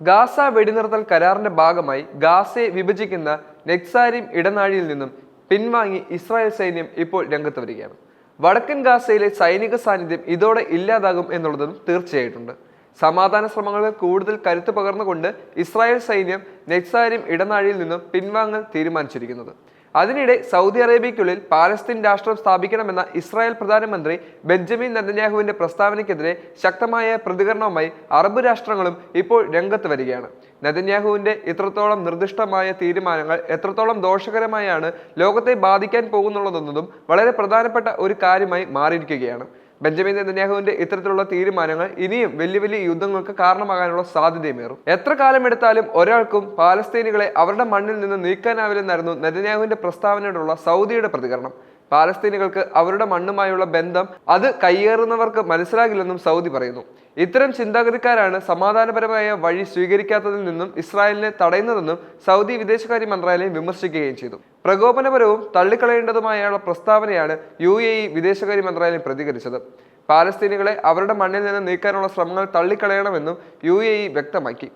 Gaza വെടിനിർത്തൽ കരാറിന്റെ ഭാഗമായി ഗാസയെ വിഭജിക്കുന്ന നെക്സാരിം ഇടനാഴിയിൽ നിന്നും പിൻവാങ്ങി ഇസ്രായേൽ സൈന്യം ഇപ്പോൾ രംഗത്ത് വരികയാണ്. വടക്കൻ ഗാസയിലെ സൈനിക സാന്നിധ്യം ഇതോടെ ഇല്ലാതാകും എന്നുള്ളതും തീർച്ചയായിട്ടുണ്ട്. സമാധാന ശ്രമങ്ങൾക്ക് കൂടുതൽ കരുത്ത് പകർന്നുകൊണ്ട് ഇസ്രായേൽ സൈന്യം നെക്സാരിം ഇടനാഴിയിൽ നിന്നും പിൻവാങ്ങൽ തീരുമാനിച്ചിരിക്കുന്നത്. അതിനിടെ സൗദി അറേബ്യയ്ക്കുള്ളിൽ പാലസ്തീൻ രാഷ്ട്രം സ്ഥാപിക്കണമെന്ന ഇസ്രായേൽ പ്രധാനമന്ത്രി ബെഞ്ചമിൻ നെതന്യാഹുവിന്റെ പ്രസ്താവനയ്ക്കെതിരെ ശക്തമായ പ്രതികരണവുമായി അറബ് രാഷ്ട്രങ്ങളും ഇപ്പോൾ രംഗത്ത് വരികയാണ്. നെതന്യാഹുവിന്റെ ഇത്രത്തോളം നിർദ്ദിഷ്ടമായ തീരുമാനങ്ങൾ എത്രത്തോളം ദോഷകരമായാണ് ലോകത്തെ ബാധിക്കാൻ പോകുന്നുള്ളതെന്നതും വളരെ പ്രധാനപ്പെട്ട ഒരു കാര്യമായി മാറിയിരിക്കുകയാണ്. ബെഞ്ചമിൻ നെതന്യാഹുവിന്റെ ഇത്തരത്തിലുള്ള തീരുമാനങ്ങൾ ഇനിയും വലിയ വലിയ യുദ്ധങ്ങൾക്ക് കാരണമാകാനുള്ള സാധ്യതയുമേറും എത്ര കാലമെടുത്താലും ഒരാൾക്കും പാലസ്തീനികളെ അവരുടെ മണ്ണിൽ നിന്ന് നീക്കാനാവില്ലെന്നായിരുന്നു നെതന്യാഹുവിന്റെ പ്രസ്താവനയോടുള്ള സൗദിയുടെ പ്രതികരണം. പാലസ്തീനികൾക്ക് അവരുടെ മണ്ണുമായുള്ള ബന്ധം അത് കയ്യേറുന്നവർക്ക് മനസ്സിലാകില്ലെന്നും സൗദി പറയുന്നു. ഇത്തരം ചിന്താഗതിക്കാരാണ് സമാധാനപരമായ വഴി സ്വീകരിക്കാത്തതിൽ നിന്നും ഇസ്രായേലിനെ തടയുന്നതെന്നും സൗദി വിദേശകാര്യ മന്ത്രാലയം വിമർശിക്കുകയും ചെയ്തു. പ്രകോപനപരവും തള്ളിക്കളയേണ്ടതുമായുള്ള പ്രസ്താവനയാണ് യു എ ഇ വിദേശകാര്യ മന്ത്രാലയം പ്രതികരിച്ചത്. പാലസ്തീനികളെ അവരുടെ മണ്ണിൽ നിന്ന് നീക്കാനുള്ള ശ്രമങ്ങൾ തള്ളിക്കളയണമെന്നും യു വ്യക്തമാക്കി.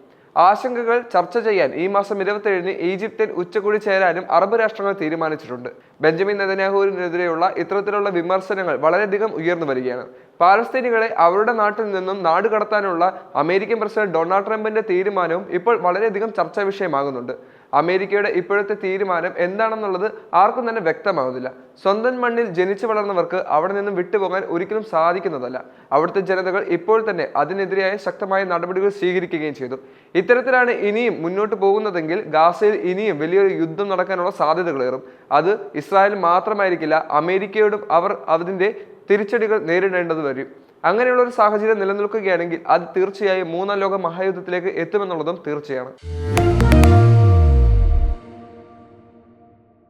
ആശങ്കകൾ ചർച്ച ചെയ്യാൻ ഈ മാസം ഇരുപത്തിയേഴിന് ഈജിപ്തിൽ ഉച്ചകൂടി ചേരാനും അറബ് രാഷ്ട്രങ്ങൾ തീരുമാനിച്ചിട്ടുണ്ട്. ബെഞ്ചമിൻ നെതന്യാഹുവിനെതിരെയുള്ള ഇത്തരത്തിലുള്ള വിമർശനങ്ങൾ വളരെയധികം ഉയർന്നു വരികയാണ്. പാലസ്തീനികളെ അവരുടെ നാട്ടിൽ നിന്നും നാട് കടത്താനുള്ള അമേരിക്കൻ പ്രസിഡന്റ് ഡൊണാൾഡ് ട്രംപിന്റെ തീരുമാനവും ഇപ്പോൾ വളരെയധികം ചർച്ചാ വിഷയമാകുന്നുണ്ട്. അമേരിക്കയുടെ ഇപ്പോഴത്തെ തീരുമാനം എന്താണെന്നുള്ളത് ആർക്കും തന്നെ വ്യക്തമാകുന്നില്ല സ്വന്തം മണ്ണിൽ ജനിച്ചു വളർന്നവർക്ക് അവിടെ നിന്നും വിട്ടുപോകാൻ ഒരിക്കലും സാധിക്കുന്നതല്ല. അവിടുത്തെ ജനതകൾ ഇപ്പോൾ തന്നെ അതിനെതിരായ ശക്തമായ നടപടികൾ സ്വീകരിക്കുകയും ചെയ്തു. ഇത്തരത്തിലാണ് ഇനിയും മുന്നോട്ട് പോകുന്നതെങ്കിൽ ഗാസയിൽ ഇനിയും വലിയൊരു യുദ്ധം നടക്കാനുള്ള സാധ്യതകളേറും അത് ഇസ്രായേൽ മാത്രമായിരിക്കില്ല അമേരിക്കയോടും അവർ അതിന്റെ തിരിച്ചടികൾ നേരിടേണ്ടത് വരും. അങ്ങനെയുള്ള ഒരു സാഹചര്യം നിലനിൽക്കുകയാണെങ്കിൽ അത് തീർച്ചയായും മൂന്നാം ലോക മഹായുദ്ധത്തിലേക്ക് എത്തുമെന്നുള്ളതും തീർച്ചയാണ്.